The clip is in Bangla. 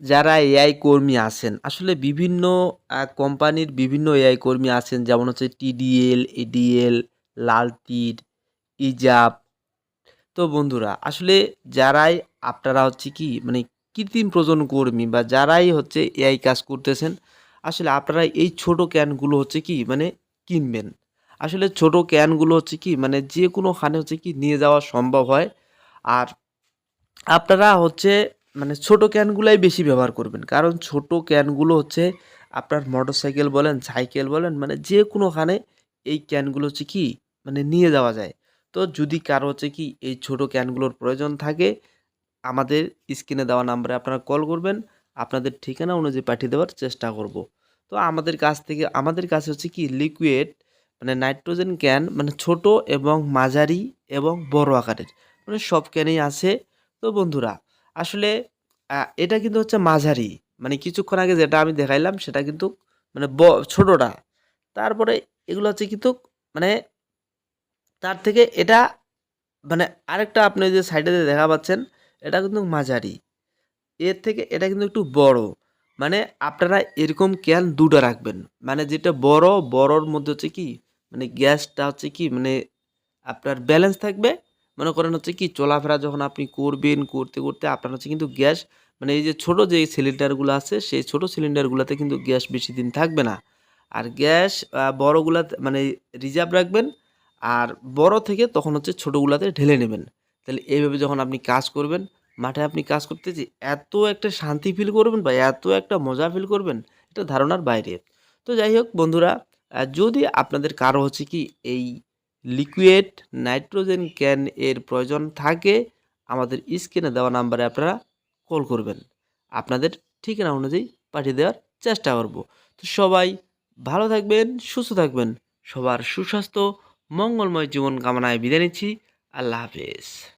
যারা এআই কর্মী আছেন, আসলে বিভিন্ন কোম্পানির বিভিন্ন এআই কর্মী আছেন, যেমন হচ্ছে টিডিএল এডিএল লালতীর ইজাব। তো বন্ধুরা, আসলে যারাই, আপনারা হচ্ছে কি মানে কৃত্রিম প্রজন কর্মী বা যারাই হচ্ছে এআই কাজ করতেছেন, আসলে আপনারা এই ছোট ক্যানগুলো হচ্ছে কি মানে কিনবেন। আসলে ছোট ক্যানগুলো হচ্ছে কি মানে যে কোনোখানে হচ্ছে কি, নিয়ে যাওয়া সম্ভব হয়। আর আপনারা হচ্ছে মানে ছোট ক্যানগুলাই বেশি ব্যবহার করবেন। কারণ ছোট ক্যানগুলো হচ্ছে আপনার মোটরসাইকেল বলেন, সাইকেল বলেন মানে যে কোনোখানে এই ক্যানগুলো হচ্ছে কি মানে নিয়ে যাওয়া যায়। তো যদি কারও হচ্ছে কি এই ছোট ক্যানগুলোর প্রয়োজন থাকে, আমাদের স্ক্রিনে দেওয়া নাম্বারে আপনারা কল করবেন, আপনাদের ঠিকানা অনুযায়ী পাঠিয়ে দেওয়ার চেষ্টা করব। তো আমাদের কাছ থেকে, আমাদের কাছে হচ্ছে কি লিকুইড মানে নাইট্রোজেন ক্যান মানে ছোট এবং মাঝারি এবং বড় আকারের মানে সব ক্যানেই আছে। তো বন্ধুরা আসলে এটা কিন্তু হচ্ছে মাঝারি। মানে কিছুক্ষণ আগে যেটা আমি দেখাইলাম, সেটা কিন্তু মানে ছোটোটা। তারপরে এগুলো হচ্ছে কিন্তু মানে তার থেকে এটা মানে আরেকটা আপনি যে সাইডে দেখা পাচ্ছেন, এটা কিন্তু মাঝারি। এর থেকে এটা কিন্তু একটু বড়। মানে আপনারা এরকম ক্যান দুটো রাখবেন। মানে যেটা বড়, বড়র মধ্যে হচ্ছে কি মানে গ্যাসটা হচ্ছে কি মানে আপনার ব্যালেন্স থাকবে মনে করেন হচ্ছে কি চলাফেরা যখন আপনি করবেন করতে করতে আপনার হচ্ছে কিন্তু গ্যাস মানে এই যে ছোট যে সিলিন্ডারগুলো আছে সেই ছোট সিলিন্ডারগুলোতে কিন্তু গ্যাস বেশি দিন থাকবে না। আর গ্যাস আহ, বড়গুলাতে মানে রিজার্ভ রাখবেন আর বড় থেকে তখন হচ্ছে ছোটোগুলাতে ঢেলে নেবেন। তাহলে এইভাবে যখন আপনি কাজ করবেন মাঠে আপনি কাজ করতে যে এত একটা শান্তি ফিল করবেন বা এত একটা মজা ফিল করবেন এটা ধারণার বাইরে। তো যাই হোক বন্ধুরা যদি আপনাদের কারও হচ্ছে কি এই লিকুইড নাইট্রোজেন ক্যান এর প্রয়োজন থাকে, আমাদের স্ক্রিনে দেওয়া নাম্বারে আপনারা কল করবেন। আপনাদের ঠিকানা অনুযায়ী পাঠিয়ে দেওয়ার চেষ্টা করব। তো সবাই ভালো থাকবেন, সুস্থ থাকবেন, সবার সুস্বাস্থ্য, মঙ্গলময় জীবন কামনায় বিদায় নিচ্ছি। আল্লাহ হাফেজ।